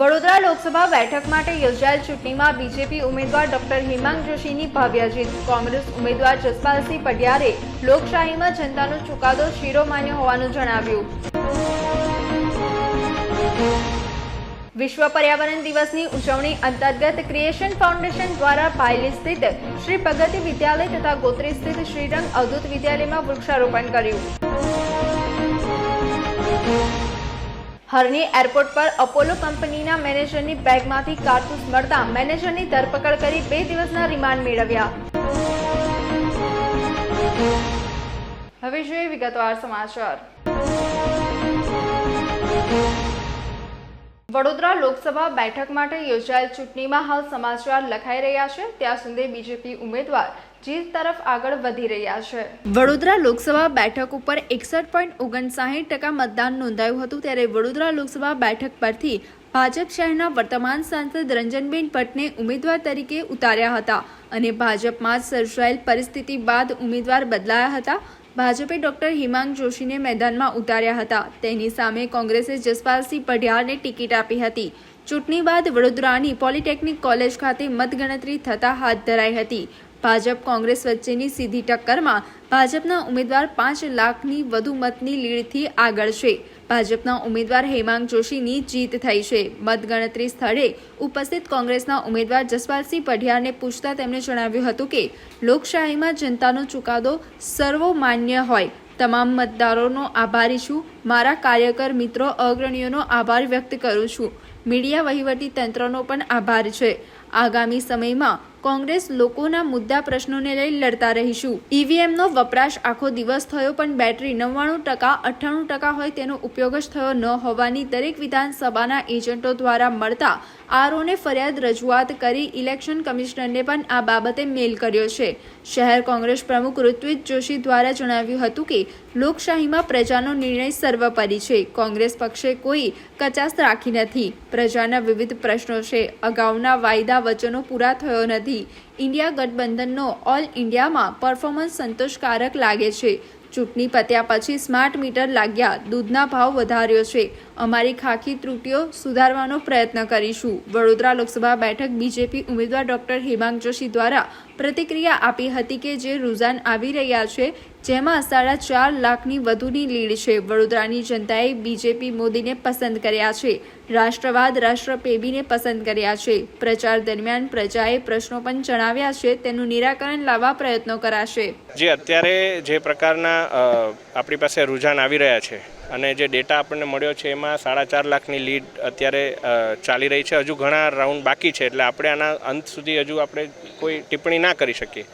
વડોદરા લોકસભા બેઠક માટે યોજાયેલ ચૂંટણીમાં બીજેપી ઉમેદવાર ડોક્ટર હિમાંગ જોશીની ભવ્ય જીત. કોંગ્રેસ ઉમેદવાર જસપાલસિંહ પટિયારે લોકશાહીમાં જનતાનો ચુકાદો શિરોમાન્ય હોવાનું જણાવ્યું. વિશ્વ પર્યાવરણ દિવસની ઉજવણી અંતર્ગત ક્રિએશન ફાઉન્ડેશન દ્વારા પાયલી સ્થિત શ્રી પ્રગતિ વિદ્યાલય તથા ગોત્રી સ્થિત શ્રીરંગ અવધૂત વિદ્યાલયમાં વૃક્ષારોપણ કર્યું. હરની એરપોર્ટ પર અપોલો કંપનીના મેનેજરની બેગમાંથી કારતૂસ મળતા મેનેજરની ધરપકડ કરી બે દિવસના રિમાન્ડ મેળવ્યા. હવે જોઈએ વિગતવાર સમાચાર. વડોદરા લોકસભા બેઠક માટે યોજાયેલ ચૂંટણીમાં હાલ સમાચાર લખાઈ રહ્યા છે. ત્યાં સુધી બીજેપી ઉમેદવાર જીત તરફ આગળ વધી રહ્યા છે. વડોદરા લોકસભા બેઠક ઉપર એકસઠ પોઈન્ટ ઓગણસાહીઠ ટકા મતદાન નોંધાયું હતું ત્યારે વડોદરા લોકસભા બેઠક પરથી ભાજપ શહેરના વર્તમાન સાંસદ રંજનબેન ભટ્ટને ઉમેદવાર તરીકે ઉતાર્યા હતા અને ભાજપમાં સર્જાયેલ પરિસ્થિતિ બાદ ઉમેદવાર બદલાયા હતા. ભાજપે ડોક્ટર હિમાંગ જોશીને મેદાનમાં ઉતાર્યા હતા. તેની સામે કોંગ્રેસે જસપાલસિંહ પઢિયારને ટિકિટ આપી હતી. ચૂંટણી બાદ વડોદરાની પોલિટેકનિક કોલેજ ખાતે મતગણતરી થતાં હાથ ધરાઈ હતી. ભાજપ કોંગ્રેસ વચ્ચેની સીધી ટક્કરમાં ભાજપના ઉમેદવાર પાંચ લાખની વધુ મતની લીડથી આગળ છે. ભાજપના ઉમેદવાર હેમાંગ જોશીની જીત થઈ છે. મતગણતરી સ્થળે ઉપસ્થિત કોંગ્રેસના ઉમેદવાર જસપાલસિંહ પઢિયારને પૂછતા તેમણે જણાવ્યું હતું કે, લોકશાહીમાં જનતાનો ચુકાદો સર્વમાન્ય હોય. તમામ મતદારોનો આભારી છું. મારા કાર્યકર મિત્રો અગ્રણીઓનો આભાર વ્યક્ત કરું છું. મીડિયા વહીવટી તંત્રનો પણ આભાર છે. આગામી સમયમાં કોંગ્રેસ લોકોના મુદ્દા પ્રશ્નોને લઈ લડતા રહીશું. ઈવીએમનો વપરાશ આખો દિવસ થયો, પણ બેટરી નવ્વાણું ટકા, અઠ્ઠાણું ટકા હોય તેનો ઉપયોગ જ થયો ન હોવાની દરેક વિધાનસભાના એજન્ટો દ્વારા મળતા આરઓને ફરિયાદ રજૂઆત કરી ઇલેક્શન કમિશનરને પણ આ બાબતે મેલ કર્યો છે. શહેર કોંગ્રેસ પ્રમુખ ઋત્વિજ જોશી દ્વારા જણાવ્યું હતું કે, લોકશાહીમાં પ્રજાનો નિર્ણય સર્વોપરી છે. કોંગ્રેસ પક્ષે કોઈ કચાસ રાખી નથી. પ્રજાના વિવિધ પ્રશ્નો છે. અગાઉના વાયદા વચનો પૂરા થયો નથી. ઇન્ડિયા ગઠબંધનનો ઓલ ઇન્ડિયામાં પરફોર્મન્સ સંતોષકારક લાગે છે. ચૂંટણી પત્યા પછી સ્માર્ટ મીટર લાગ્યા, દૂધના ભાવ વધાર્યો છે. અમારી ખાખી ત્રુટીઓ સુધારવાનો પ્રયત્ન કરીશું. વડોદરા લોકસભા બેઠક બીજેપી ઉમેદવાર ડોક્ટર હેમાંગ જોશી દ્વારા પ્રતિક્રિયા આપી હતી કે જે રુઝાન આવી રહ્યા છે, જેમાં સાડા ચાર લાખની વધુની લીડ છે. વડોદરાની જનતાએ બીજેપી મોદીને પસંદ કર્યા છે. રાષ્ટ્રવાદ રાષ્ટ્રપ્રેમીને પસંદ કર્યા છે. પ્રચાર દરમિયાન પ્રજાએ પ્રશ્નો પણ જણાવ્યા છે. તેનું નિરાકરણ લાવવા પ્રયત્નો કરાશે. જે અત્યારે જે પ્રકારના આપણી પાસે રુઝાન આવી રહ્યા છે અને જે ડેટા આપણને મળ્યો છે એમાં સાડા ચાર લાખની લીડ અત્યારે ચાલી રહી છે. હજુ ઘણા રાઉન્ડ બાકી છે એટલે આપણે આના અંત સુધી હજુ આપણે કોઈ ટિપ્પણી ના કરી શકીએ.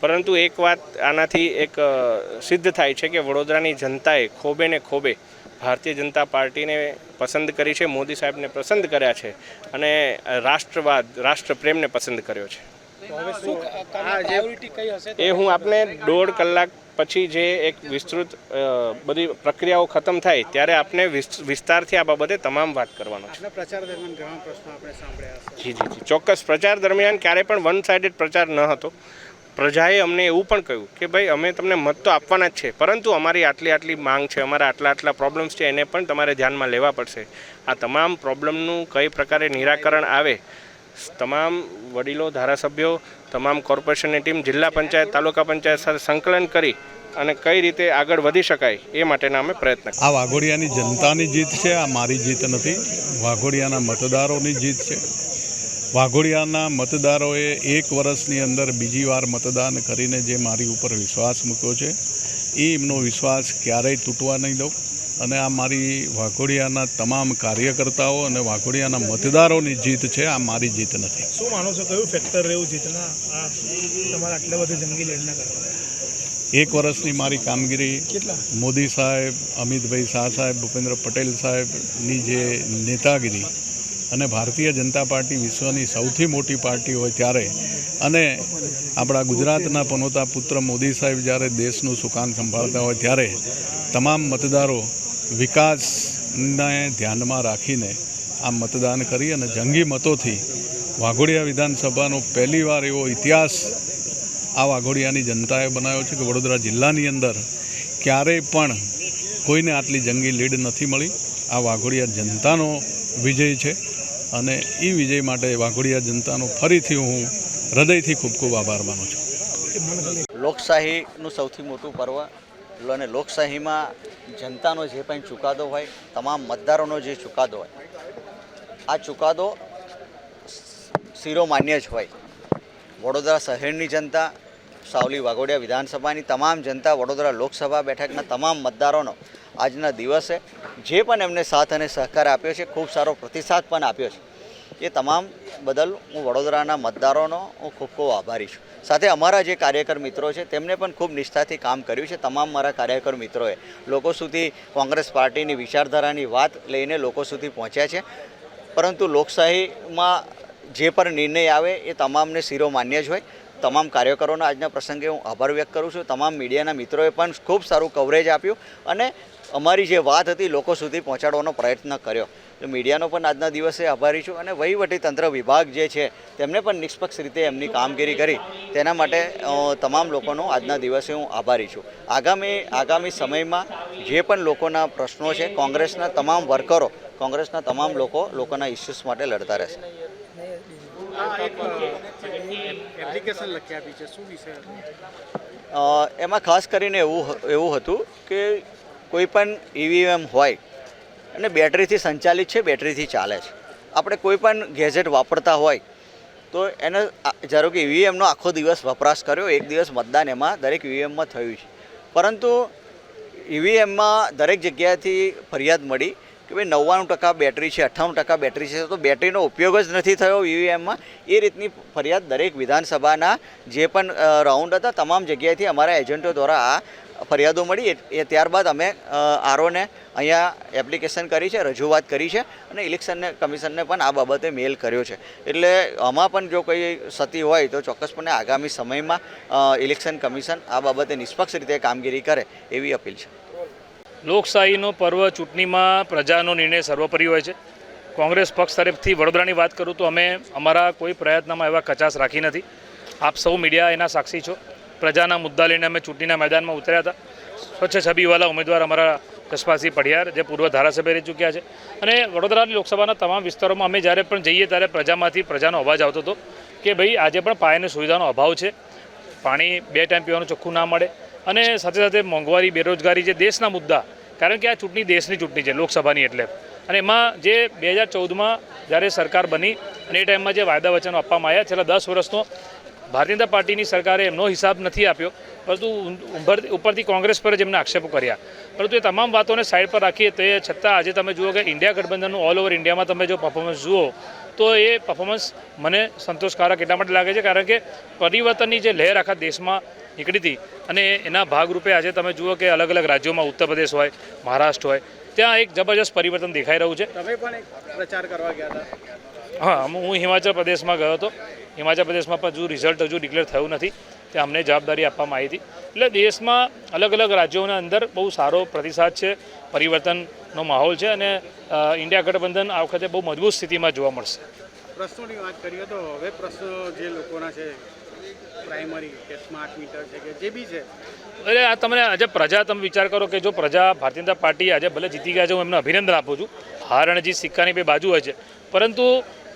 પરંતુ એક વાત આનાથી એક સિદ્ધ થાય છે કે વડોદરાની જનતાએ ખોબે ને ખોબે ભારતીય જનતા પાર્ટીને પસંદ કરી છે મોદી સાહેબને પસંદ કર્યા છે અને રાષ્ટ્રવાદ રાષ્ટ્રપ્રેમને પસંદ કર્યો છે. એ હું આપને દોઢ કલાક પછી જે એક વિસ્તૃત બધી પ્રક્રિયાઓ ખતમ થાય ત્યારે આપને વિસ્તારથી આ બાબતે તમામ વાત કરવાનો છે. પ્રચાર દરમિયાન ઘણા પ્રશ્નો આપણે સાંભળ્યા જી જી જી. ચોક્કસ પ્રચાર દરમિયાન ક્યારેય પણ વન સાઇડેડ પ્રચાર ન હતો. પ્રજાએ અમને એવું પણ કહ્યું કે ભાઈ, અમે તમને મત તો આપવાના જ છે, પરંતુ અમારી આટલી આટલી માંગ છે, અમારા આટલા આટલા પ્રોબ્લેમ્સ છે, એને પણ તમારે ધ્યાનમાં લેવા પડશે. આ તમામ પ્રોબ્લેમનું કઈ પ્રકારે નિરાકરણ આવે, તમામ વડીલો, ધારાસભ્યો, તમામ કોર્પોરેશનની ટીમ જિલ્લા પંચાયત, તાલુકા પંચાયત સાથે સંકલન કરી અને કઈ રીતે આગળ વધી શકાય એ માટેના અમે પ્રયત્ન આ વાઘોડિયાની જનતાની જીત છે, આ મારી જીત નથી. વાઘોડિયાના મતદારોની જીત છે. વાઘોડિયાના મતદારોએ એક વર્ષની અંદર બીજી વાર મતદાન કરીને જે મારી ઉપર વિશ્વાસ મૂક્યો છે એ એમનો વિશ્વાસ ક્યારેય તૂટવા નહીં દઉં. અને આ મારી વાઘોડિયાના તમામ કાર્યકર્તાઓ અને વાઘોડિયાના મતદારોની જીત છે આ મારી જીત નથી. શું માનો છો? કયું ફેક્ટર રહ્યું જીતના? આ આટલા બધા જંગી લડના એક વર્ષની મારી કામગીરી મોદી સાહેબ અમિતભાઈ શાહ સાહેબ ભૂપેન્દ્ર પટેલ સાહેબની જે નેતાગીરી અને ભારતીય જનતા પાર્ટી વિશ્વની સૌથી મોટી પાર્ટી હોય ત્યારે અને આપણા ગુજરાતના પનોતા પુત્ર મોદી સાહેબ જ્યારે દેશનું સુકાન સંભાળતા હોય ત્યારે તમામ મતદારો વિકાસને ધ્યાનમાં રાખીને આ મતદાન કરી અને જંગી મતોથી વાઘોડિયા વિધાનસભાનો પહેલીવાર એવો ઇતિહાસ આ વાઘોડિયાની જનતાએ બનાવ્યો છે કે વડોદરા જિલ્લાની અંદર ક્યારેય પણ કોઈને આટલી જંગી લીડ નથી મળી. આ વાઘોડિયા જનતાનો વિજય છે. અને એ વિજય માટે વાઘોડિયા જનતાનો ફરીથી હું હૃદયથી ખૂબ ખૂબ આભાર માનું છું. લોકશાહીનું સૌથી મોટું પર્વ અને લોકશાહીમાં જનતાનો જે પણ ચુકાદો હોય, તમામ મતદારોનો જે ચુકાદો હોય, આ ચુકાદો શિરોમાન્ય જ હોય. વડોદરા શહેરની જનતા, સાવલી વાઘોડિયા વિધાનસભાની તમામ જનતા, વડોદરા લોકસભા બેઠકના તમામ મતદારોનો આજના દિવસે જે પણ એમને સાથ અને સહકાર આપ્યો છે, ખૂબ સારો પ્રતિસાદ પણ આપ્યો છે. એ તમામ બદલ હું વડોદરાના મતદારોનો હું ખૂબ ખૂબ આભારી છું. સાથે અમારા જે કાર્યકર મિત્રો છે, તેમને પણ ખૂબ નિષ્ઠાથી કામ કર્યું છે. તમામ મારા કાર્યકર મિત્રોએ લોકો સુધી કોંગ્રેસ પાર્ટીની વિચારધારાની વાત લઈને લોકો સુધી પહોંચ્યા છે. પરંતુ લોકશાહીમાં જે પણ નિર્ણય આવે એ તમામને શિરો માન્ય જ હોય. તમામ કાર્યકરોના આજના પ્રસંગે હું આભાર વ્યક્ત કરું છું. તમામ મીડિયાના મિત્રોએ પણ ખૂબ સારું કવરેજ આપ્યું અને અમારી જે વાત હતી લોકો સુધી પહોંચાડવાનો પ્રયત્ન કર્યો. તો મીડિયાનો પણ આજના દિવસે આભારી છું અને વહીવટી તંત્ર વિભાગ જે છે તેમને પણ નિષ્પક્ષ રીતે એમની કામગીરી કરી. તેના માટે તમામ લોકોનો આજના દિવસે હું આભારી છું. આગામી આગામી સમયમાં જે પણ લોકોના પ્રશ્નો છે કોંગ્રેસના તમામ વર્કરો કોંગ્રેસના તમામ લોકો લોકોના ઇસ્યુઝ માટે લડતા રહેશે. એપ્લિકેશન લખી આપી છે શું વિષય એમાં ખાસ કરીને એવું એવું હતું કે કોઈ પણ ઈવીએમ હોય અને બેટરીથી સંચાલિત છે, બેટરીથી ચાલે છે. આપણે કોઈ પણ ગેજેટ વાપરતા હોય તો એને ધારો કે ઈવીએમનો આખો દિવસ વપરાશ કર્યો, એક દિવસ મતદાન એમાં દરેક ઈવીએમમાં થયું છે. પરંતુ ઈવીએમમાં દરેક જગ્યાએથી ફરિયાદ મળી કે ભાઈ નવ્વાણું ટકા બેટરી છે, અઠ્ઠાણું ટકા બેટરી છે, તો બેટરીનો ઉપયોગ જ નથી થયો ઈવીએમમાં એ રીતની ફરિયાદ દરેક વિધાનસભાના જે પણ રાઉન્ડ હતા, તમામ જગ્યાએથી અમારા એજન્ટો દ્વારા આ ફરિયાદો મળી એ- ત્યારબાદ અમે આરોને અહીંયા એપ્લિકેશન કરી છે, રજૂઆત કરી છે અને ઇલેક્શનને, કમિશનને પણ આ બાબતે મેલ કર્યો છે. એટલે આમાં પણ જો કોઈ સતી હોય તો ચોક્કસપણે આગામી સમયમાં ઇલેક્શન કમિશન આ બાબતે નિષ્પક્ષ રીતે કામગીરી કરે એવી અપીલ છે. લોકશાહીનો પર્વ ચૂંટણીમાં પ્રજાનો નિર્ણય સર્વોપરી હોય છે. કોંગ્રેસ પક્ષ તરફથી વડોદરાની વાત કરું તો અમે અમારા કોઈ પ્રયત્નમાં એવા કચાશ રાખી નથી. આપ સૌ મીડિયા એના સાક્ષી છો. પ્રજાના મુદ્દા લઈને અમે ચૂંટણીના મેદાનમાં ઉતર્યા હતા. સ્વચ્છ છબીવાલા ઉમેદવાર અમારા જસપાલસિંહ પઢિયાર જે પૂર્વ ધારાસભ્ય રહી ચૂક્યા છે. અને વડોદરાની લોકસભાના તમામ વિસ્તારોમાં અમે જ્યારે પણ જઈએ ત્યારે પ્રજામાંથી પ્રજાનો અવાજ આવતો હતો કે ભાઈ આજે પણ પાયાની સુવિધાનો અભાવ છે. પાણી બે ટાઈમ પીવાનું ચોખ્ખું ના મળે. અને સાથે સાથે મોંઘવારી, બેરોજગારી જે દેશના મુદ્દા, કારણ કે આ ચૂંટણી દેશની ચૂંટણી છે, લોકસભાની એટલે. અને એમાં જે બે હજાર ચૌદમાં જ્યારે સરકાર બની અને એ ટાઈમમાં જે વાયદા વચનો આપવામાં આવ્યા, છેલ્લા દસ વર્ષનો ભારતીય જનતા પાર્ટીની સરકારે એમનો હિસાબ નથી આપ્યો, પરંતુ ઉપરથી કોંગ્રેસ પર જ એમને આક્ષેપો કર્યા. પરંતુ એ તમામ વાતોને સાઈડ પર રાખીએ તે છતાં આજે તમે જુઓ કે ઇન્ડિયા ગઠબંધનનું ઓલ ઓવર ઇન્ડિયામાં તમે જો પરફોર્મન્સ જુઓ, તો એ પરફોર્મન્સ મને સંતોષકારક એટલા માટે લાગે છે કારણ કે પરિવર્તનની જે લહેર આખા દેશમાં નીકળી હતી અને એના ભાગરૂપે આજે તમે જુઓ કે અલગ અલગ રાજ્યોમાં ઉત્તર પ્રદેશ હોય, મહારાષ્ટ્ર હોય, ત્યાં એક જબરજસ્ત પરિવર્તન દેખાઈ રહ્યું છે. તમે પણ પ્રચાર કરવા ગયા હતા? હા હું હિમાચલ પ્રદેશમાં ગયો હતો. હિમાચલ પ્રદેશમાં પણ હજુ રિઝલ્ટ હજુ ડિક્લેર થયું નથી. ત્યાં અમને જવાબદારી આપવામાં આવી હતી. એટલે દેશમાં અલગ અલગ રાજ્યોના અંદર બહુ સારો પ્રતિસાદ છે પરિવર્તનનો માહોલ છે અને ઇન્ડિયા ગઠબંધન આ વખતે બહુ મજબૂત સ્થિતિમાં જોવા મળશે. પ્રશ્નોની વાત કરીએ તો હવે પ્રશ્નો જે લોકોના છે પ્રાઇમરી કે સ્માર્ટ મીટર છે કે જે બી છે. એટલે આ તમને આજે પ્રજા તમે વિચાર કરો કે જો પ્રજા ભારતીય જનતા પાર્ટી આજે ભલે જીતી ગયા છે હું એમને અભિનંદન આપું છું. હાર અને જીત સિક્કાની બે બાજુ હોય છે. પરંતુ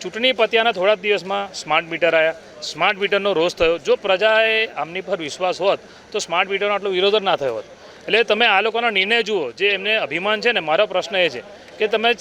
ચૂંટણી પત્યાના થોડા દિવસમાં સ્માર્ટ મીટર આવ્યા સ્માર્ટ મીટરનો રોષ થયો. જો પ્રજાએ આમની પર વિશ્વાસ હોત, તો સ્માર્ટ મીટરનો આટલો વિરોધ જ ના થયો હોત. એટલે તમે આ લોકોનો નિર્ણય જુઓ, જે એમને અભિમાન છે ને, મારો પ્રશ્ન એ છે કે તમે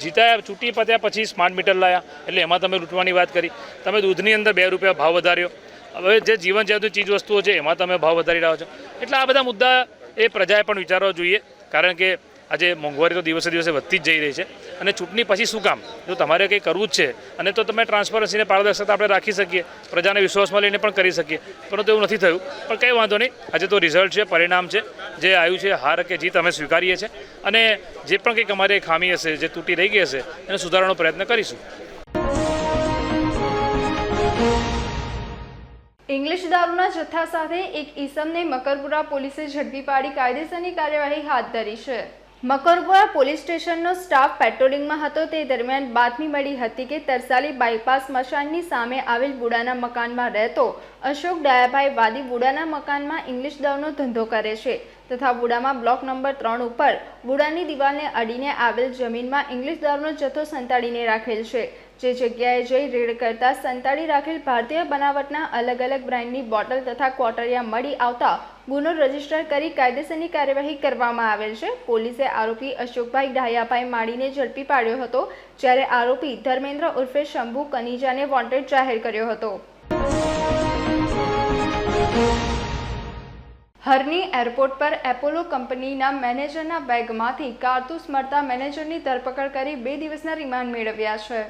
જીતાયા, ચૂંટણી પત્યા પછી સ્માર્ટ મીટર લાયા? એટલે એમાં તમે લૂંટવાની વાત કરી. તમે દૂધની અંદર બે રૂપિયા ભાવ વધાર્યો. હવે જે જીવન જરૂરી ચીજ વસ્તુઓ છે, એમાં તમે ભાવ વધારી રહ્યા છો. એટલે આ બધા મુદ્દા એ પ્રજાએ પણ વિચારવા જોઈએ. કારણ કે આજે મોંઘવારી તો દિવસે દિવસે વધતી જ જઈ રહી છે. અને ચૂંટણી પછી શું કામ? જો તમારે કંઈ કરવું જ છે, અને તો તમે ટ્રાન્સપરન્સીને પારદર્શકતા આપણે રાખી શકીએ, પ્રજાને વિશ્વાસમાં લઈને પણ કરી શકીએ. પરંતુ એવું નથી થયું. પણ કંઈ વાંધો નહીં. આજે તો રિઝલ્ટ છે, પરિણામ છે. જે આવ્યું છે, હાર કે જીત અમે સ્વીકારીએ છીએ. અને જે પણ કંઈક અમારે ખામી હશે, જે તૂટી રહી ગઈ હશે, એને સુધારવાનો પ્રયત્ન કરીશું. ઇંગ્લિશ દારૂના જથ્થા સાથે એક ઈસમને મકરપુરા પોલીસે ઝડપી પાડી કાયદેસરની કાર્યવાહી હાથ ધરી છે. મકરપુરા પોલીસ સ્ટેશનનો સ્ટાફ પેટ્રોલિંગમાં હતો. તે દરમિયાન બાતમી મળી હતી કે તરસાલી બાયપાસ મશાનની સામે આવેલ બુડાના મકાનમાં રહેતો અશોક ડાયાભાઈ વાદી બુડાના મકાનમાં ઇંગ્લિશ દારૂનો ધંધો કરે છે તથા બુડામાં બ્લોક નંબર ત્રણ ઉપર બુડાની દિવાલને અડીને આવેલ જમીનમાં ઇંગ્લિશ દારૂનો જથ્થો સંતાડીને રાખેલ છે. જે જગ્યાએ જઈ રેડ કરતા સંતાડી રાખેલ ભારતીય બનાવટના અલગ અલગ બ્રાન્ડની બોટલ તથા ક્વોટરિયા મળી આવતા ગુનો રજિસ્ટર કરી કાયદેસરની કાર્યવાહી કરવામાં આવેલ છે. પોલીસે આરોપી અશોકભાઈ ડાયાભાઈ માળીને ઝડપી પાડ્યો હતો, જ્યારે આરોપી ધર્મેન્દ્ર ઉર્ફે શંભુ કનીજાને વોન્ટેડ જાહેર કર્યો હતો. હરની એરપોર્ટ પર એપોલો કંપનીના મેનેજરના બેગમાંથી કારતૂસ મળતા મેનેજરની ધરપકડ કરી બે દિવસના રિમાન્ડ મેળવ્યા છે.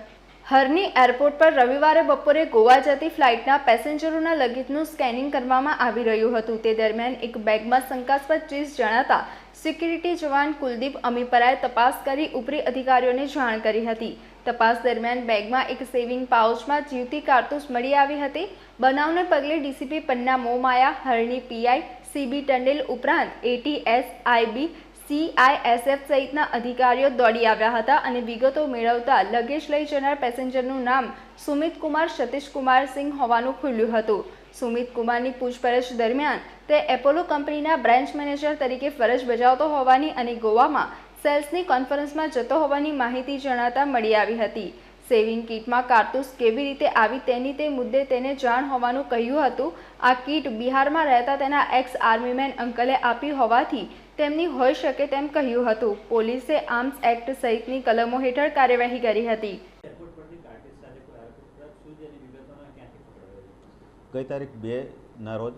હરની એરપોર્ટ પર રવિવારે બપોરે ગોવા જતી ફ્લાઇટના પેસેન્જરોના લગેજનું સ્કેનિંગ કરવામાં આવી રહ્યું હતું. તે દરમિયાન એક બેગમાં શંકાસ્પદ ચીજ જણાતા સિક્યુરિટી જવાન કુલદીપ અમીપરાએ તપાસ કરી ઉપરી અધિકારીઓને જાણ કરી હતી. તપાસ દરમિયાન બેગમાં એક સેવિંગ પાઉચમાં જીવતી કારતૂસ મળી આવી હતી. બનાવને પગલે DCP Panna Momaya Harni PI, C B Tandel ઉપરાંત એટીએસ, આઈબી સીઆઈએસએફ સહિતના અધિકારીઓ દોડી આવ્યા હતા અને વિગતો મેળવતા લગેજ લઈ જનાર પેસેન્જરનું નામ સુમિત કુમાર સતીશ સિંહ હોવાનું ખુલ્યું હતું. સુમિત કુમારની પૂછપરછ દરમિયાન તે એપોલો કંપનીના બ્રાન્ચ મેનેજર તરીકે ફરજ બજાવતો હોવાની અને ગોવામાં સેલ્સની કોન્ફરન્સમાં જતો હોવાની માહિતી જણાતા મળી આવી હતી. સેવિંગ કીટમાં કારતૂસ કેવી રીતે આવી તેની તે મુદ્દે તેને જાણ હોવાનું કહ્યું હતું. આ કીટ બિહારમાં રહેતા તેના એક્સ આર્મીમેન અંકલે આપી હોવાથી તેમની હોઈ શકે તેમ કહ્યું હતું. પોલીસે આર્મ્સ એક્ટ સહિતની કલમો હેઠળ કાર્યવાહી કરી હતી. ગઈ તારીખ બેના રોજ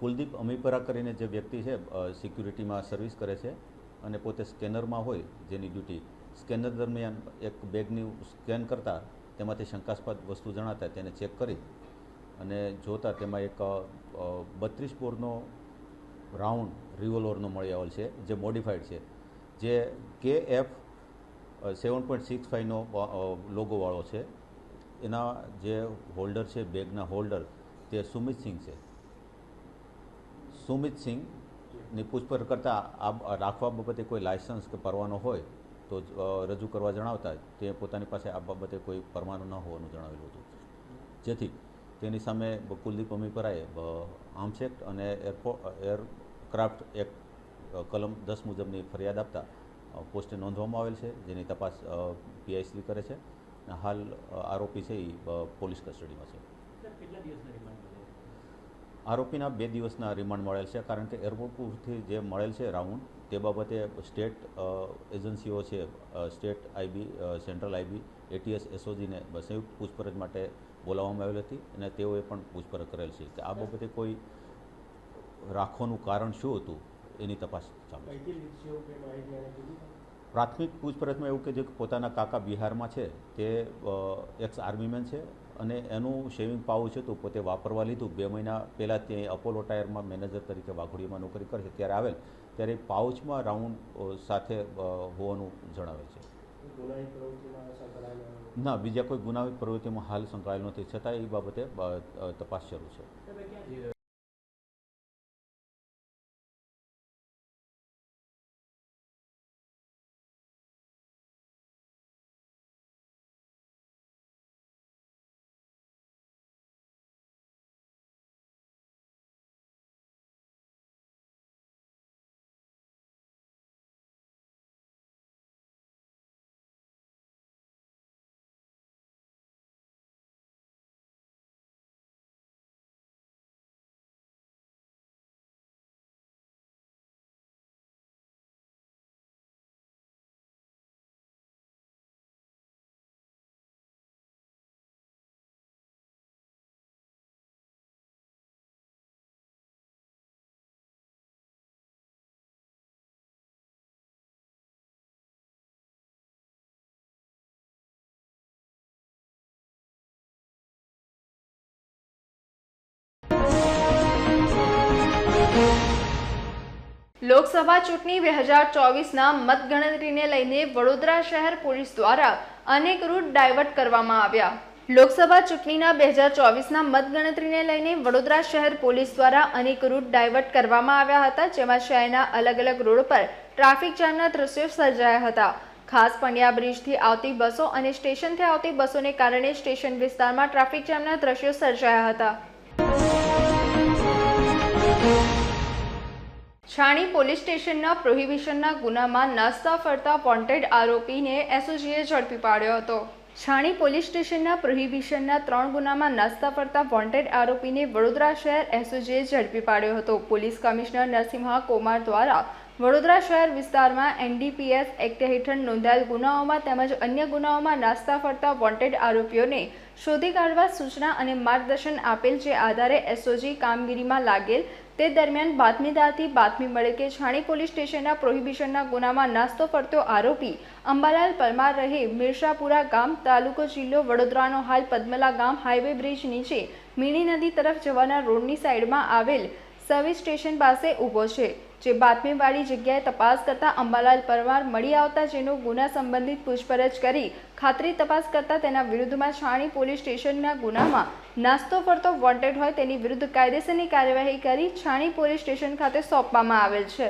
કુલદીપ અમીપરા કરીને જે વ્યક્તિ છે સિક્યુરિટીમાં સર્વિસ કરે છે અને પોતે સ્કેનરમાં હોય જેની ડ્યુટી, સ્કેનર દરમિયાન એક બેગની સ્કેન કરતાં તેમાંથી શંકાસ્પદ વસ્તુ જણાતા તેને ચેક કરી અને જોતા તેમાં એક બત્રીસ બોરનો રાઉન્ડ રિવોલ્વરનો મળી આવેલ છે, જે મોડિફાઈડ છે, જે કે એફ સેવન પોઈન્ટ સિક્સ ફાઇવનો લોગોવાળો છે. એના જે હોલ્ડર છે, બેગના હોલ્ડર, તે સુમિત સિંહ છે. સુમિત સિંહની પૂછપરછ કરતાં આ રાખવા બાબતે કોઈ લાયસન્સ કે પરવાનો હોય, તો રજૂ કરવા જણાવતા તે પોતાની પાસે આ બાબતે કોઈ પરવાનો ન હોવાનું જણાવેલું હતું. જેથી તેની સામે કુલદીપ અમીપરાએ આર્મ્સ અને એરપોર્ટ એરક્રાફ્ટ એક્ટ એક કલમ દસ મુજબની ફરિયાદ આપતા પોસ્ટે નોંધવામાં આવેલ છે જેની તપાસ પીઆઈસી કરે છે. હાલ આરોપી છે એ પોલીસ કસ્ટડીમાં છે. આરોપીના બે દિવસના રિમાન્ડ મળેલ છે કારણ કે એરપોર્ટ પરથી જે મળેલ છે રાઉન્ડ તે બાબતે સ્ટેટ એજન્સીઓ છે state IB central IB ATS એસઓજીને સંયુક્ત પૂછપરછ માટે બોલાવવામાં આવેલ હતી અને તેઓએ પણ પૂછપરછ કરેલ છે. કે આ બાબતે કોઈ રાખવાનું કારણ શું હતું એની તપાસ ચાલુ પ્રાથમિક પૂછપરછમાં એવું કે જે પોતાના કાકા બિહારમાં છે તે એક્સ આર્મીમેન છે અને એનું શેવિંગ પાઉચ હતું પોતે વાપરવા લીધું. બે મહિના પહેલાં તે અપોલો ટાયરમાં મેનેજર તરીકે વાઘોડીમાં નોકરી કરે ત્યારે આવેલ ત્યારે પાઉચમાં રાઉન્ડ સાથે હોવાનું જણાવે છે. ના બીજા કોઈ ગુનાહિત પ્રવૃત્તિમાં હાલ સંકળાયેલ નથી. છતાં એ બાબતે તપાસ શરૂ છે. લોકસભા ચૂંટણી બે હજાર ચોવીસના મતગણતરીને લઈને વડોદરા શહેર પોલીસ દ્વારા અનેક રૂટ ડાયવર્ટ કરવામાં આવ્યા. લોકસભા ચૂંટણીના બે હજાર ચોવીસના મતગણતરીને લઈને વડોદરા શહેર પોલીસ દ્વારા અનેક રૂટ ડાયવર્ટ કરવામાં આવ્યા હતા, જેમાં શહેરના અલગ અલગ રોડ પર ટ્રાફિક જામના દ્રશ્યો સર્જાયા હતા. ખાસ પંડ્યા બ્રિજથી આવતી બસો અને સ્ટેશનથી આવતી બસોને કારણે સ્ટેશન વિસ્તારમાં ટ્રાફિક જામના દ્રશ્યો સર્જાયા હતા. છાણી પોલીસ સ્ટેશનના પ્રોહિબિશનના ગુનામાં નાસ્તા ફરતા વોન્ટેડ આરોપીને એસઓજીએ ઝડપી પાડ્યો હતો. છાણી પોલીસ સ્ટેશનના પ્રોહિબિશનના ત્રણ ગુનામાં નાસ્તા ફરતા વોન્ટેડ આરોપીને વડોદરા શહેર એસઓજીએ ઝડપી પાડ્યો હતો. પોલીસ કમિશનર નરસિંહા કુમાર દ્વારા વડોદરા શહેર વિસ્તારમાં એનડીપીએસ એક્ટ હેઠળ નોંધાયેલ ગુનાઓમાં તેમજ અન્ય ગુનાઓમાં નાસ્તા ફરતા વોન્ટેડ આરોપીઓને શોધી કાઢવા સૂચના અને માર્ગદર્શન આપેલ જે આધારે એસઓજી કામગીરીમાં લાગેલ તે દરમિયાન બાતમીદારથી બાતમી મળે કે છાણી પોલીસ સ્ટેશનના પ્રોહિબિશનના ગુનામાં નાસ્તો ફરતો આરોપી અંબાલાલ પરમાર રહે મિર્શાપુરા ગામ, તાલુકો જિલ્લો વડોદરાનો હાલ પદ્મલા ગામ, હાઈવે બ્રિજ નીચે મીણી નદી તરફ જવાના રોડની સાઈડમાં આવેલ સર્વિસ સ્ટેશન પાસે ઊભો છે. જે બાતમીવાળી જગ્યાએ તપાસ કરતા અંબાલાલ પરમાર મળી આવતા જેનો ગુના સંબંધિત પૂછપરછ કરી ખાતરી તપાસ કરતા તેના વિરુદ્ધમાં છાણી પોલીસ સ્ટેશનના ગુનામાં નાસ્તો ફરતો વોન્ટેડ હોય તેની વિરુદ્ધ કાયદેસરની કાર્યવાહી કરી છાણી પોલીસ સ્ટેશન ખાતે સોંપવામાં આવેલ છે.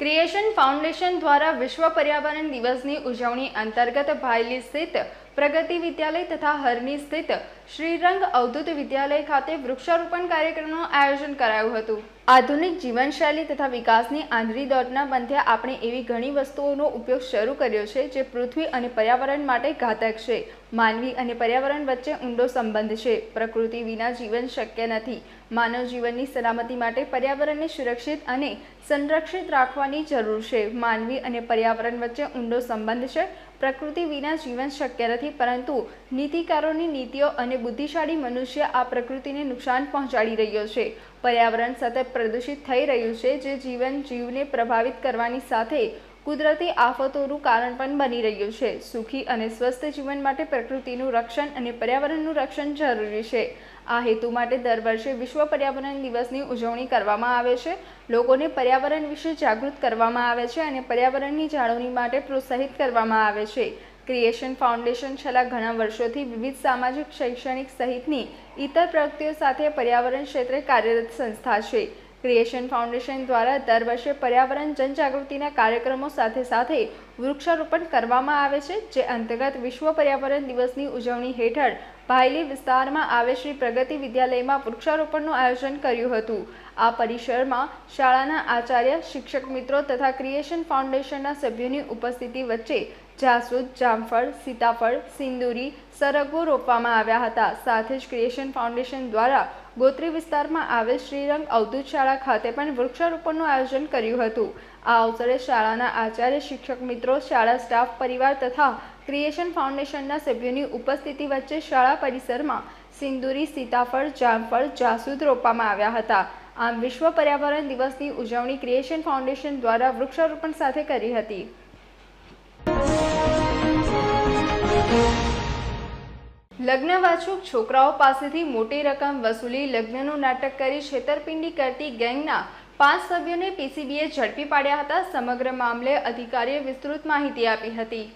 ક્રિએશન ફાઉન્ડેશન દ્વારા વિશ્વ પર્યાવરણ દિવસની ઉજવણી અંતર્ગત ભાયલી સ્થિત પ્રગતિ વિદ્યાલય તથા હરની સ્થિત શ્રીરંગ અવધૂત વિદ્યાલય ખાતે વૃક્ષારોપણ કાર્યક્રમનું આયોજન કરાયું હતું. આધુનિક જીવનશૈલી તથા વિકાસની આંધળી દોડના પંથે આપણે એવી ઘણી વસ્તુઓનો ઉપયોગ શરૂ કર્યો છે જે પૃથ્વી અને પર્યાવરણ માટે ઘાતક છે. માનવી અને પર્યાવરણ વચ્ચે ઊંડો સંબંધ છે. પ્રકૃતિ વિના જીવન શક્ય નથી. માનવ જીવનની સલામતી માટે પર્યાવરણને સુરક્ષિત અને સંરક્ષિત રાખવાની જરૂર છે. માનવી અને પર્યાવરણ વચ્ચે ઊંડો સંબંધ છે. પ્રકૃતિ વિના જીવન શક્ય નથી, પરંતુ નીતિકારોની નીતિઓ અને બુદ્ધિશાળી મનુષ્ય આ પ્રકૃતિને નુકસાન પહોંચાડી રહ્યો છે. પર્યાવરણ સતત પ્રદૂષિત થઈ રહ્યું છે, જે જીવન જીવને પ્રભાવિત કરવાની સાથે કુદરતી આફતોનું કારણ પણ બની રહ્યું છે. સુખી અને સ્વસ્થ જીવન માટે પ્રકૃતિનું રક્ષણ અને પર્યાવરણનું રક્ષણ જરૂરી છે. આ હેતુ માટે દર વર્ષે વિશ્વ પર્યાવરણ દિવસની ઉજવણી કરવામાં આવે છે. લોકોને પર્યાવરણ વિશે જાગૃત કરવામાં આવે છે અને પર્યાવરણની જાળવણી માટે પ્રોત્સાહિત કરવામાં આવે છે. ક્રિએશન ફાઉન્ડેશન છેલ્લા ઘણા વર્ષોથી વિવિધ સામાજિક, શૈક્ષણિક સહિતની ઇતર પ્રવૃત્તિઓ સાથે પર્યાવરણ ક્ષેત્રે કાર્યરત સંસ્થા છે. ક્રિએશન ફાઉન્ડેશન દ્વારા દર વર્ષે પર્યાવરણ જનજાગૃતિના કાર્યક્રમો સાથે સાથે વૃક્ષારોપણ કરવામાં આવે છે, જે અંતર્ગત વિશ્વ પર્યાવરણ દિવસની ઉજવણી હેઠળ ભાયલી વિસ્તારમાં આવે શ્રી પ્રગતિ વિદ્યાલયમાં વૃક્ષારોપણનું આયોજન કર્યું હતું. આ પરિસરમાં શાળાના આચાર્ય, શિક્ષક મિત્રો તથા ક્રિએશન ફાઉન્ડેશનના સભ્યોની ઉપસ્થિતિ વચ્ચે જાસૂદ, જામફળ, સીતાફળ, સિંદુરી, સરગવો રોપવામાં આવ્યા હતા. સાથે જ ક્રિએશન ફાઉન્ડેશન દ્વારા ગોત્રી વિસ્તારમાં આવેલ શ્રીરંગ અવધૂત શાળા ખાતે પણ વૃક્ષારોપણનું આયોજન કર્યું હતું. આ અવસરે શાળાના આચાર્ય, શિક્ષક મિત્રો, શાળા સ્ટાફ, પરિવાર તથા ક્રિએશન ફાઉન્ડેશનના સભ્યોની ઉપસ્થિતિ વચ્ચે શાળા પરિસરમાં સિંદુરી, સીતાફળ, જામફળ, જાસૂદ રોપવામાં આવ્યા હતા. આમ વિશ્વ પર્યાવરણ દિવસની ઉજવણી ક્રિએશન ફાઉન્ડેશન દ્વારા વૃક્ષારોપણ સાથે કરી હતી. લગ્ન વાચુક છોકરાઓ પાસેથી મોટી રકમ વસૂલી લગ્નનું નાટક કરી છેતરપિંડી કરતી ગેંગના પાંચ સભ્યોને પીસીબીએ ઝડપી પાડ્યા હતા. સમગ્ર મામલે અધિકારીએ વિસ્તૃત માહિતી આપી હતી.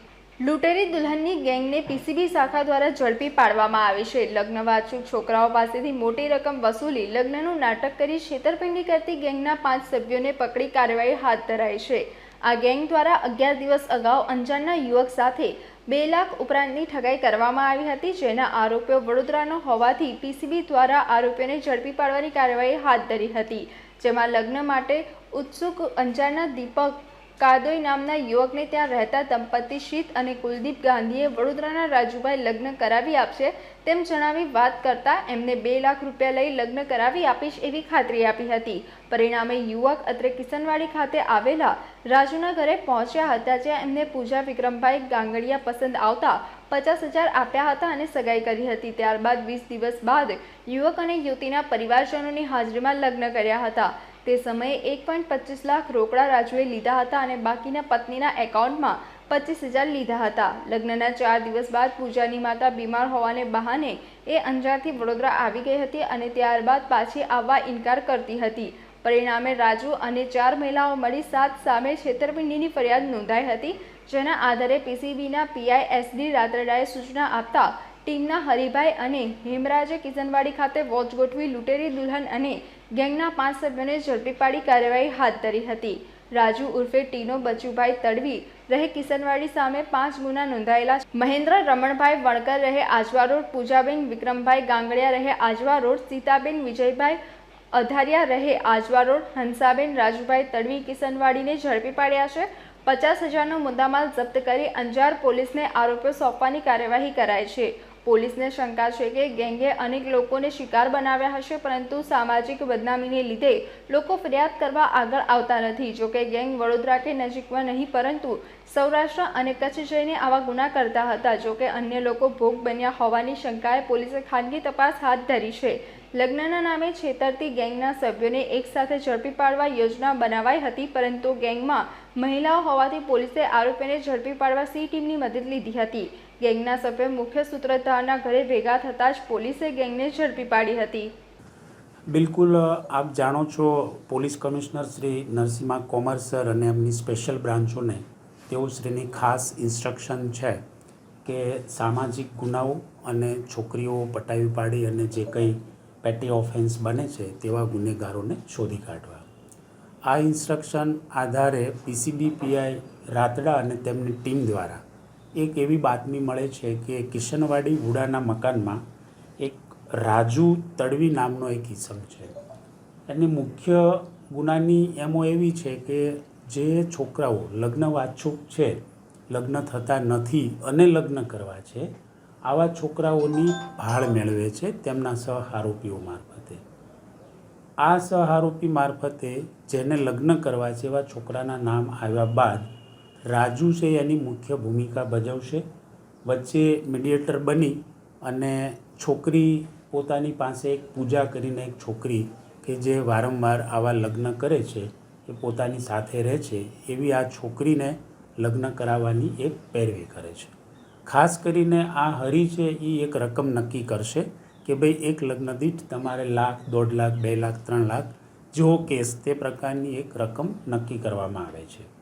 લૂંટેરી દુલ્હનની ગેંગને પીસીબી શાખા દ્વારા ઝડપી પાડવામાં આવી છે. લગ્નવાચુક છોકરાઓ પાસેથી મોટી રકમ વસૂલી લગ્નનું નાટક કરી છેતરપિંડી કરતી ગેંગના પાંચ સભ્યોને પકડી કાર્યવાહી હાથ ધરાઈ છે. આ ગેંગ દ્વારા અગિયાર દિવસ અગાઉ અંજારના યુવક સાથે બે લાખ ઉપરાંતની ઠગાઈ કરવામાં આવી હતી, જેના આરોપીઓ વડોદરાનો હોવાથી પીસીબી દ્વારા આરોપીઓને ઝડપી પાડવાની કાર્યવાહી હાથ ધરી હતી, જેમાં લગ્ન માટે ઉત્સુક અંજારના દીપક કાદોઈ નામના યુવકને ત્યાં રહેતા દંપતી શીત અને કુલદીપ ગાંધીએ વડોદરાના રાજુભાઈ લગ્ન કરાવી આપશે તેમ જણાવી વાત કરતા એમને બે લાખ રૂપિયા લઈ લગ્ન કરાવી આપીશ એવી ખાતરી આપી હતી. પરિણામે યુવક અત્રે કિશનવાડી ખાતે આવેલા રાજુના ઘરે પહોંચ્યા હતા જ્યાં એમને પૂજા વિક્રમભાઈ ગાંગડિયા પસંદ આવતા પચાસ હજાર આપ્યા હતા અને સગાઈ કરી હતી. ત્યારબાદ વીસ દિવસ બાદ યુવક અને યુવતીના પરિવારજનોની હાજરીમાં લગ્ન કર્યા હતા. તે સમયે એક પોઈન્ટ પચીસ લાખ રોકડા રાજુએ લીધા હતા અને બાકીના પત્નીના એકાઉન્ટમાં પચીસ હજાર લીધા હતા. લગ્નના ચાર દિવસ બાદ પૂજાની માતા બીમાર હોવાને બહાને એ અંજારથી વડોદરા આવી ગઈ હતી અને ત્યારબાદ પાછી આવવા ઇનકાર કરતી હતી. પરિણામે રાજુ અને ચાર મહિલાઓ મળી સાત સામે છેતરપિંડીની ફરિયાદ નોંધાઈ હતી, જેના આધારે પીસીબીના પીઆઈ એસડી રાત્રડાએ સૂચના આપતા ટીમના હરિભાઈ અને હેમરાજે કિશનવાડી ખાતે વોચ ગોઠવી લૂંટેરી દુલ્હન અને ગેંગના પાંચ સભ્યોને ઝડપી પાડી કાર્યવાહી હાથ ધરી હતી. રાજુ ઉર્ફે ટીનો બચુભાઈ તડવી રહે કિશનવાડી સામે પાંચ ગુના નોંધાયેલા મહેન્દ્ર રમણભાઈ વણકર રહે આજવા રોડ, પૂજાબેન વિક્રમભાઈ ગાંગડિયા રહે આજવા રોડ, સીતાબેન વિજયભાઈ અધારિયા રહે આજવા રોડ, હંસાબેન રાજુભાઈ તડવી કિશનવાડીને ઝડપી પાડ્યા છે. પચાસ હજારનો મુદ્દામાલ જપ્ત કરી અંજાર પોલીસને આરોપીઓ સોંપવાની કાર્યવાહી કરાઈ છે. પોલીસને શંકા છે કે ગેંગે અનેક લોકોને શિકાર બનાવ્યા હશે, પરંતુ સામાજિક બદનામીને લીધે લોકો ફરિયાદ કરવા આગળ આવતા નથી. જોકે ગેંગ વડોદરા કે નજીકમાં નહીં, પરંતુ સૌરાષ્ટ્ર અને કચ્છ જઈને આવા ગુના કરતા હતા. જોકે અન્ય લોકો ભોગ બન્યા હોવાની શંકાએ પોલીસે ખાનગી તપાસ હાથ ધરી છે. લગ્નના નામે છેતરતી ગેંગના સભ્યોને એકસાથે ઝડપી પાડવા યોજના બનાવાઈ હતી, પરંતુ ગેંગમાં મહિલાઓ હોવાથી પોલીસે આરોપીને ઝડપી પાડવા સી ટીમની મદદ લીધી હતી. ગેંગના સભ્ય મુખ્ય સૂત્રધારના ઘરે ભેગા થતાં જ પોલીસે ગેંગને ઝડપી પાડી હતી. બિલકુલ આપ જાણો છો, police commissioner Shri Narasimha Komar sir અને એમની સ્પેશિયલ બ્રાન્ચોને તેઓ શ્રીની ખાસ ઇન્સ્ટ્રક્શન છે કે સામાજિક ગુનાઓ અને છોકરીઓ પટાવી પાડી અને જે કંઈ પેટી ઓફેન્સ બને છે તેવા ગુનેગારોને શોધી કાઢવા. આ ઇન્સ્ટ્રક્શન આધારે પીસીબી પીઆઈ રાતડા અને તેમની ટીમ દ્વારા એક એવી બાતમી મળે છે કે કિશનવાડી વુડાના મકાનમાં એક રાજુ તડવી નામનો એક ઇસમ છે. એની મુખ્ય ગુનાની એમો એવી છે કે જે છોકરાઓ લગ્ન વાચ્છુક છે, લગ્ન થતા નથી અને લગ્ન કરવા છે, આવા છોકરાઓની ભાળ મેળવે છે તેમના સહ આરોપીઓ મારફતે. આ સહ મારફતે જેને લગ્ન કરવા છે એવા છોકરાના નામ આવ્યા બાદ રાજુ છે એની મુખ્ય ભૂમિકા ભજવશે. વચ્ચે મીડિયેટર બની અને છોકરી પોતાની પાસે એક પૂજા કરીને એક છોકરી કે જે વારંવાર આવા લગ્ન કરે છે, એ પોતાની સાથે રહે છે, એવી આ છોકરીને લગ્ન કરાવવાની એક પેરવી કરે છે. ખાસ કરીને આ હરી છે એ એક રકમ નક્કી કરશે કે ભાઈ એક લગ્ન દીઠ તમારે લાખ, દોઢ લાખ, બે લાખ, ત્રણ લાખ જેવો કેસ તે પ્રકારની એક રકમ નક્કી કરવામાં આવે છે.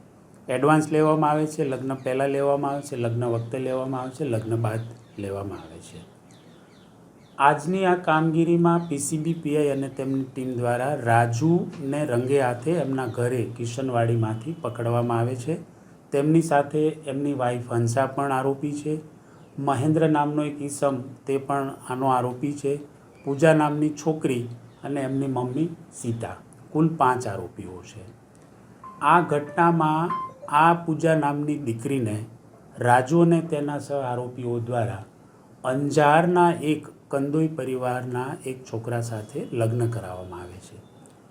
એડવાન્સ લેવામાં આવે છે, લગ્ન પહેલાં લેવામાં આવે છે, લગ્ન વખતે લેવામાં આવે છે, લગ્ન બાદ લેવામાં આવે છે. આજની આ કામગીરીમાં પીસીબી, પીઆઈ અને તેમની ટીમ દ્વારા રાજુને રંગે હાથે એમના ઘરે કિશનવાડીમાંથી પકડવામાં આવે છે. તેમની સાથે એમની વાઈફ હંસા પણ આરોપી છે. મહેન્દ્ર નામનો એક ઈસમ તે પણ આનો આરોપી છે. પૂજા નામની છોકરી અને એમની મમ્મી સીતા, કુલ પાંચ આરોપીઓ છે. આ ઘટનામાં આ પૂજા નામની દીકરીને રાજુ અને તેના સહ આરોપીઓ દ્વારા અંજારના એક કંદોઈ પરિવારના એક છોકરા સાથે લગ્ન કરાવવામાં આવે છે.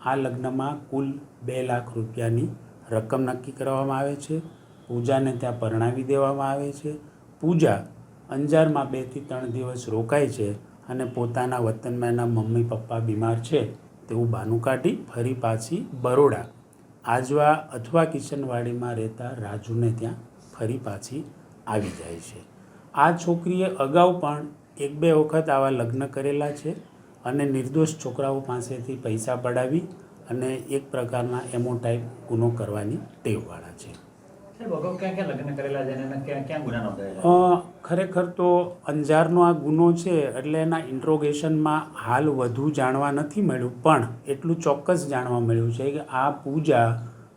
આ લગ્નમાં કુલ બે લાખ રૂપિયાની રકમ નક્કી કરવામાં આવે છે. પૂજાને ત્યાં પરણાવી દેવામાં આવે છે. પૂજા અંજારમાં બેથી ત્રણ દિવસ રોકાય છે અને પોતાના વતનમાં એના મમ્મી પપ્પા બીમાર છે તેવું બાનું કાઢી ફરી પાછી બરોડા આજવા અથવા કિશનવાડીમાં રહેતા રાજુને ત્યાં ફરી પાછી આવી જાય છે. આ છોકરીએ અગાઉ પણ એક બે વખત આવા લગ્ન કરેલા છે અને નિર્દોષ છોકરાઓ પાસેથી પૈસા પડાવી અને એક પ્રકારના એમો ટાઈપ ગુનો કરવાની ટેવવાળા છે. ખરેખર તો અંજારનો આ ગુનો છે એટલે એના ઇન્ટ્રોગેશનમાં હાલ વધુ જાણવા નથી મળ્યું પણ એટલું ચોક્કસ જાણવા મળ્યું છે કે આ પૂજા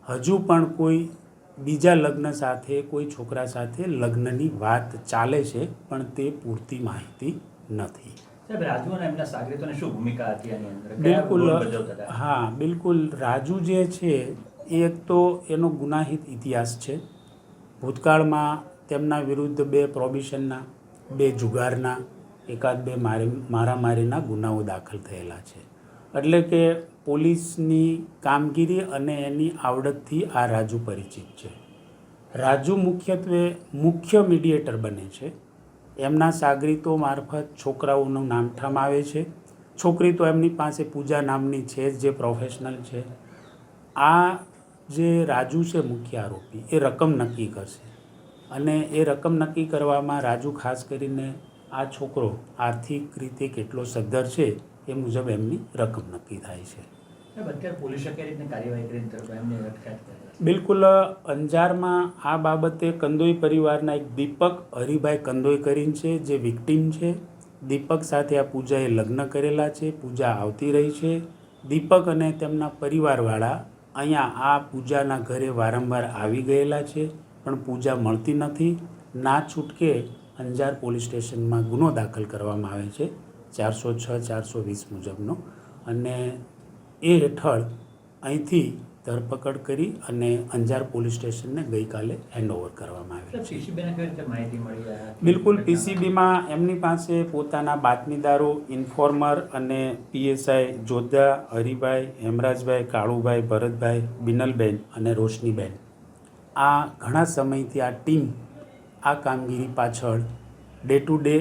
હજુ પણ કોઈ બીજા લગ્ન સાથે કોઈ છોકરા સાથે લગ્નની વાત ચાલે છે પણ તે પૂરતી માહિતી નથી. બિલકુલ હા બિલકુલ. રાજુ જે છે એ એક તો એનો ગુનાહિત ઇતિહાસ છે. ભૂતકાળમાં તેમના વિરુદ્ધ બે પ્રોબિશનના બે જુગારના, એકાદ બે મારી, મારામારીના ગુનાઓ દાખલ થયેલા છે. એટલે કે પોલીસની કામગીરી અને એની આવડતથી આ રાજુ પરિચિત છે. રાજુ મુખ્યત્વે મુખ્ય મીડિયેટર બને છે. એમના સાગરીતો મારફત છોકરાઓનું નામઠામ આવે છે. છોકરી તો એમની પાસે પૂજા નામની છે જ, જે પ્રોફેશનલ છે. આ જે રાજુ છે મુખ્ય આરોપી, એ રકમ નક્કી કરશે. અને એ રકમ નક્કી કરવામાં રાજુ ખાસ કરીને આ છોકરો આર્થિક રીતે કેટલો સદ્ધર છે એ મુજબ એમની રકમ નક્કી થાય છે. બિલકુલ અંજારમાં આ બાબતે કંદોઈ પરિવારના એક દીપક હરિભાઈ કંદોઈ કરીને છે જે વિક્ટીમ છે. દીપક સાથે આ પૂજાએ લગ્ન કરેલા છે પૂજા આવતી રહી છે. દીપક અને તેમના પરિવારવાળા અહીંયા આ પૂજાના ઘરે વારંવાર આવી ગયેલા છે. પણ પૂજા મળતી નથી. ના છૂટકે અંજાર પોલીસ સ્ટેશનમાં ગુનો દાખલ કરવામાં આવે છે ચારસો છ ચારસો વીસ મુજબનો. અને એ હેઠળ અહીંથી ધરપકડ કરી અને અંજાર પોલીસ સ્ટેશનને ગઈકાલે હેન્ડઓવર કરવામાં આવ્યું બિલકુલ પીસીબીમાં એમની પાસે પોતાના બાતમીદારો ઇન્ફોર્મર અને પીએસઆઈ જોધા હરિભાઈ હેમરાજભાઈ કાળુભાઈ ભરતભાઈ બિનલબેન અને રોશનીબેન. આ ઘણા સમયથી આ ટીમ આ કામગીરી પાછળ ડે ટુ ડે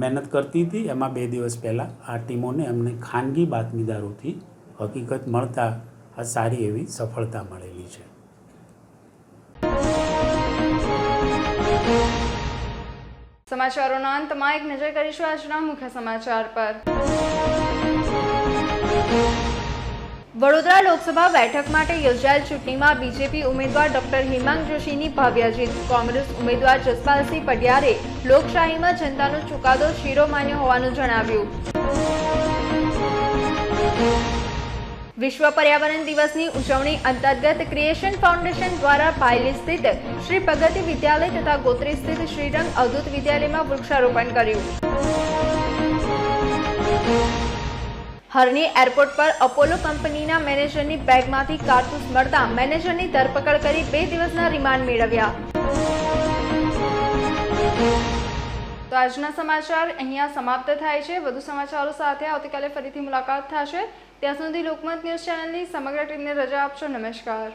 મહેનત કરતી હતી. એમાં બે દિવસ પહેલાં આ ટીમોને એમને ખાનગી બાતમીદારોથી હકીકત મળતા આ સારી એવી સફળતા મળેલી છે. સમાચારોના અંતમાં એક નજર કરીશું આજના મુખ્ય સમાચાર પર. વડોદરા લોકસભા બેઠક માટે યોજાયેલ ચૂંટણીમાં બીજેપી ઉમેદવાર ડોક્ટર હિમાંગ જોશીની ભવ્ય જીત. કોંગ્રેસ ઉમેદવાર જસપાલસિંહ પટિયારે લોકશાહીમાં જનતાનો ચુકાદો શિરોમાન્ય હોવાનું જણાવ્યું. વિશ્વ પર્યાવરણ દિવસની ઉજવણી અંતર્ગત ક્રિએશન ફાઉન્ડેશન દ્વારા ભાયલી સ્થિત શ્રી પ્રગતિ વિદ્યાલય તથા ગોત્રી સ્થિત શ્રીરંગ અવધૂત વિદ્યાલયમાં વૃક્ષારોપણ કર્યું. હરની એરપોર્ટ પર અપોલો કંપનીના મેનેજરની બેગમાંથી કારતૂસ મળતા મેનેજરની ધરપકડ કરી બે દિવસના રિમાન્ડ મેળવ્યા. તો આજના સમાચાર અહીંયા સમાપ્ત થાય છે. વધુ સમાચારો સાથે આવતીકાલે ફરીથી મુલાકાત થશે. ત્યાં સુધી લોકમત ન્યૂઝ ચેનલની સમગ્ર ટીમને રજા આપશો. નમસ્કાર.